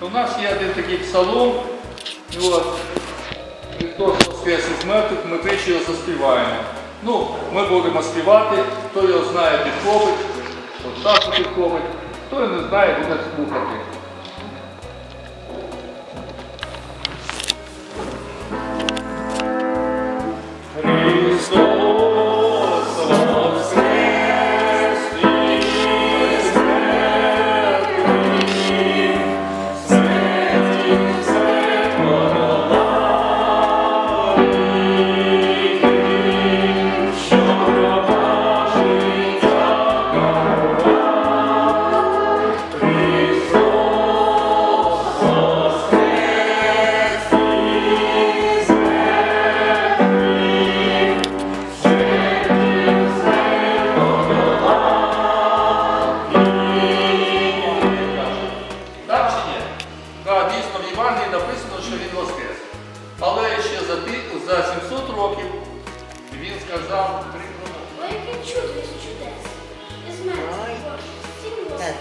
У нас є один такий псалом. От, Христос воскрес із мертвих, ми тричі його заспіваємо. Ну, ми будемо співати, хто його знає, підхопить, от так підхопить, хто його не знає, буде слухати. Він сказав прикладу. Ой, яке чудо із чудес. Із мене. Сім'я.